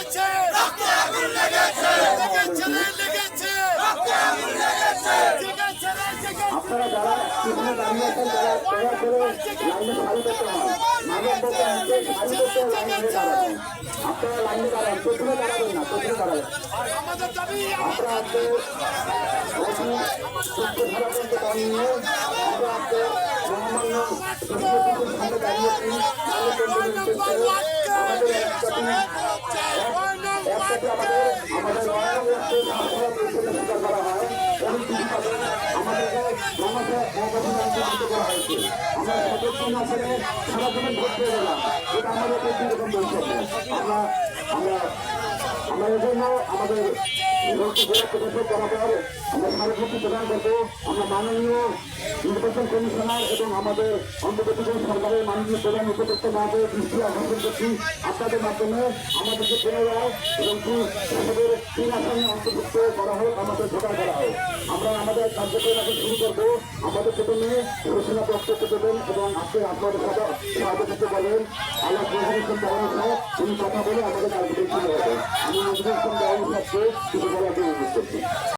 লেগেছে রক্তে আগুন লেগেছে লেগেছে লেগেছে রক্তে আগুন লেগেছে লেগেছে আপনারা যারা এখানে দাঁড়িয়ে আছেন যারা দয়া করে লাইনে সারি করতে হয় মাঝে মধ্যে আমাকে সারি করতে লাইনে দাঁড়াবেন আপনারা লাইনে দাঁড়ান প্রথমে দাঁড়াবেন না প্রথমে দাঁড়াবেন আপনারা আজকে রোগী সুস্থ সারাজনকে দাঁড়িয়ে আমরা আজকে মহামান্য সামনে দাঁড়িয়েছি আমাদের একটা উদ্দেশ্যে আমাদের আমাদের স্বীকার করা হয় আমাদেরকে রমাতে নির্বাচন করা হয়েছে আমরা সদস্য এটা আমাদের ব্যক্তিগত বৈষম্য আমরা আমরা আমরা এই জন্য আমাদের লোককে জেলা প্রশাসক বরাবর আমরা স্মারকলিপি প্রদান করব আমরা মাননীয় নির্বাচন কমিশনার এবং আমাদের অন্তর্বর্তীকালীন সরকারের মাননীয় প্রধান উপযুক্ত মহোদয় দৃষ্টি আকর্ষণ করছি। আপনাদের মাধ্যমে আমাদেরকে পুনরায় এবং আমাদের তিন আসনে অন্তর্ভুক্ত করা হোক, আমাদের জোগাড় করা হোক। আমরা আমাদের কার্যক্রম এখন শুরু করব। আমাদের প্রথমে ঘোষণা বক্তব্য দেবেন এবং আজকে আপনাদের সাথে সাহায্য করতে পারবেন। আল্লাহ প্রধান দেওয়ার উনি কথা বলে আমাদের কার্যক্রম শুরু হবে আমি ইসলাম দেওয়ার সাথে কিছু বলার জন্য অনুরোধ করছি।